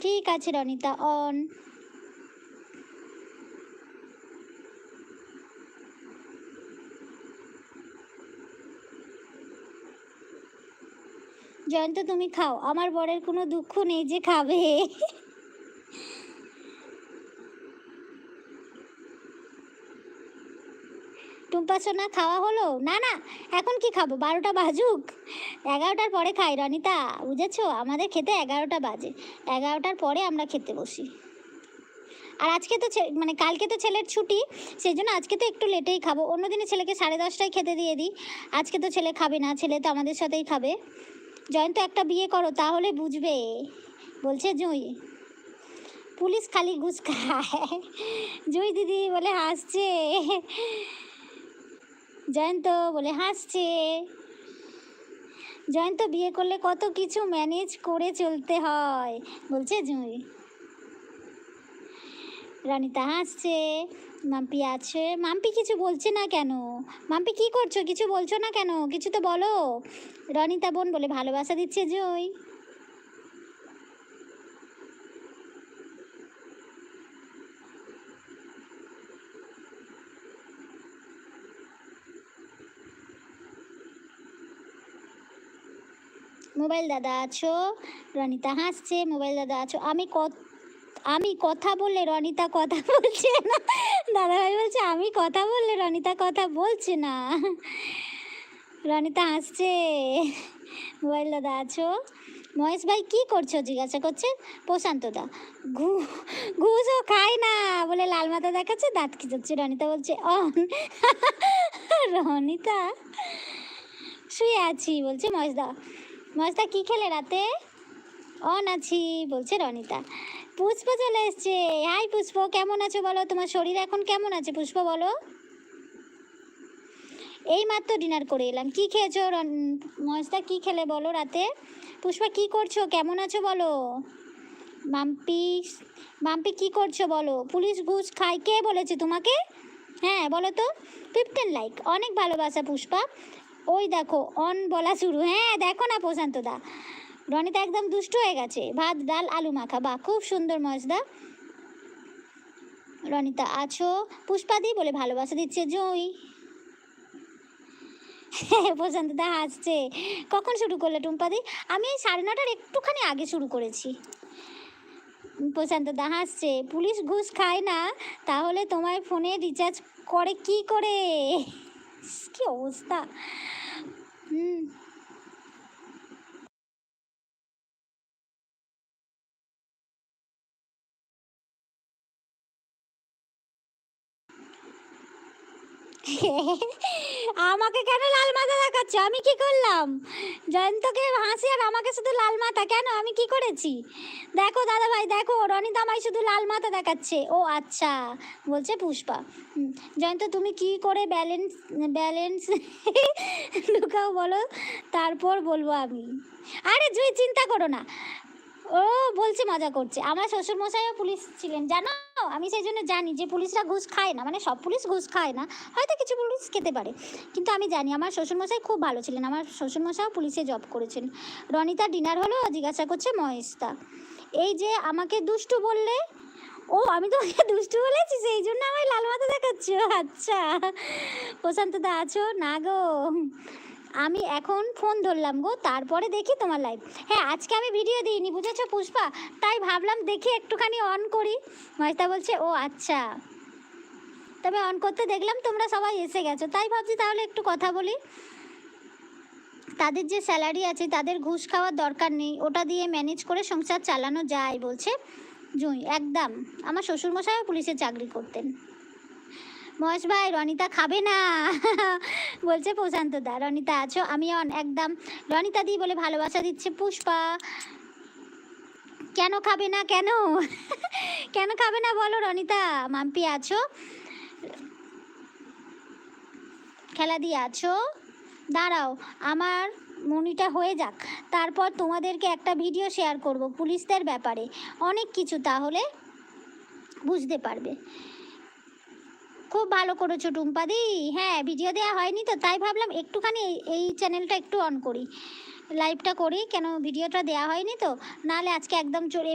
ঠিক আছে রনিতা অন জয়ন্ত তুমি খাও। আমার বরের কোনো দুঃখ নেই যে খাবে। টুম্পা সোনা খাওয়া হলো? না না, এখন কি খাব? বারোটা বাজুক। এগারোটার পরে খাই, রনিতা। বুঝেছ? আমাদের খেতে এগারোটা বাজে। এগারোটার পরে আমরা খেতে বসি। আর আজকে তো মানে কালকে তো ছেলের ছুটি সেই জন্য আজকে তো একটু লেটেই খাব। অন্যদিনে ছেলেকে সাড়ে দশটায় খেতে দিয়ে দিই। আজকে তো ছেলে খাবে না, ছেলে তো আমাদের সাথেই খাবে। জয়ন্ত, একটা বিয়ে করো, তাহলে বুঝবে। বলছে, জুঁই। পুলিশ খালি ঘুষ খায়। জুঁই দিদি বলে, হাসছে। জয়ন্ত বলে, হাসছে। জয়ন্ত বিয়ে করলে কত কিছু ম্যানেজ করে চলতে হয়, বলছে জুঁই। রনিতা হাসছে, মাম্পি আছে। মাম্পি কিছু বলছে না কেন? মাম্পি কি করছ? কিছু বলছো না কেন? কিছু তো বলো। রনিতা বোন বলে, ভালোবাসা দিচ্ছে জয় মোবাইল দাদা আছো? রনিতা হাসছে, মোবাইল দাদা আছো। আমি কত, আমি কথা বললে রনিতা কথা বলছে না। দাদাভাই বলছে, আমি কথা বললে রনিতা কথা বলছে না। রনিতা হাসছে। মোবাইল দাদা আছো? মহেশ ভাই কি করছ? জিজ্ঞাসা করছে প্রশান্ত দা। ঘু, ঘুষও খায় না বলে লাল মাথা দেখাচ্ছে, দাঁত খিচাচ্ছে। রনিতা বলছে অন রনিতা, শুয়ে আছি, বলছে মহেশ দা। মহেশ দা কী খেলে রাতে? অন আছি বলছে রনিতা। পুষ্প চলে এসছে। হাই পুষ্প, কেমন আছো বলো? তোমার শরীর এখন কেমন আছে পুষ্প, বলো? এই মাত্র ডিনার করে এলাম। কি খেয়েছো মহেশদা কি খেলে বলো রাতে? পুষ্পা, কি করছ? কেমন আছো বলো? মাম্পি মাম্পি কি করছ বলো? পুলিশ ঘুষ খায়, কে বলেছে তোমাকে? হ্যাঁ বলো তো। ফিফটিন লাইক অনেক ভালোবাসা পুষ্পা। ওই দেখো অন বলা শুরু। হ্যাঁ দেখো না প্রশান্ত দা রনিতা একদম দুষ্ট হয়ে গেছে। ভাত, ডাল, আলু মাখা। বা খুব সুন্দর মজদা রনিতা, আছো? পুষ্পাদি বলে ভালোবাসা দিচ্ছে জয় প্রশান্ত দা হাসছে। কখন শুরু করলে টুম্পাদি আমি সাড়ে নটার একটুখানি আগে শুরু করেছি। প্রশান্ত দা হাসছে। পুলিশ ঘুষ খায় না, তাহলে তোমার ফোনে রিচার্জ করে কি করে? 好きを押した。うん。আমাকে কেন লাল মাথা দেখাচ্ছে? আমি কি করলাম? জয়ন্তকে হাসি আর আমাকে শুধু লাল মাথা। কেন? আমি কি করেছি? দেখো দাদা ভাই দেখো, রনিতা আমায় শুধু লাল মাথা দেখাচ্ছে। ও আচ্ছা বলছে পুষ্পা। জয়ন্ত, তুমি কি করে ব্যালেন্স ব্যালেন্স ঢুকাও বলো? তারপর বলব আমি। আরে, জুই, চিন্তা করো না। ও বলছে মজা করছে। আমার শ্বশুর মশাইও পুলিশ ছিলেন, জানো? আমি সেই জন্য জানি যে পুলিশরা ঘুষ খায় না মানে সব পুলিশ ঘুষ খায় না, হয়তো কিছু পুলিশ খেতে পারে। কিন্তু আমি জানি আমার শ্বশুরমশাই খুব ভালো ছিলেন, আমার শ্বশুরমশাইও পুলিশে জব করেছেন। রনিতা ডিনার হলো, জিজ্ঞাসা করছে মহেশদা। এই যে আমাকে দুষ্টু বললে, ও আমি তোমাকে দুষ্টু বলেছি, সেই জন্য আমায় লাল মাথা দেখাচ্ছ আচ্ছা। প্রশান্ত দা আছো? না গো। আমি এখন ফোন ধরলাম গো, তারপরে দেখি তোমার লাইভ হ্যাঁ আজকে আমি ভিডিও দিইনি, বুঝেছ পুষ্পা? তাই ভাবলাম দেখি একটুখানি অন করি। মহেশদা বলছে, ও আচ্ছা। তবে অন করতে দেখলাম তোমরা সবাই এসে গেছো। তাই ভাবছি তাহলে একটু কথা বলি। তাদের যে স্যালারি আছে, তাদের ঘুষ খাওয়ার দরকার নেই। ওটা দিয়ে ম্যানেজ করে সংসার চালানো যায়, বলছে জুঁই। একদম। আমার শ্বশুরমশাইও পুলিশে চাকরি করতেন। মহেশ ভাই, রনিতা খাবে না? বলছে প্রশান্ত দা, রনিতা আছো? আমি অন, একদম রনিতা দি বলে ভালোবাসা দিচ্ছে পুষ্পা। কেন খাবে না, কেন? কেন খাবে না বলো রনিতা? মাম্পি আছো? খেলা দিয়ে আছো? দাঁড়াও, আমার মনিটা হয়ে যাক। তারপর তোমাদেরকে একটা ভিডিও শেয়ার করব পুলিশদের ব্যাপারে। অনেক কিছু তাহলে বুঝতে পারবে। খুব ভালো করেছ টুম্পাদি হ্যাঁ ভিডিও দেওয়া হয়নি তো, তাই ভাবলাম একটুখানি এই- চ্যানেলটা একটু অন করি। লাইভটা করি, কেন ভিডিওটা দেওয়া হয়নি তো। নাহলে আজকে একদম চলে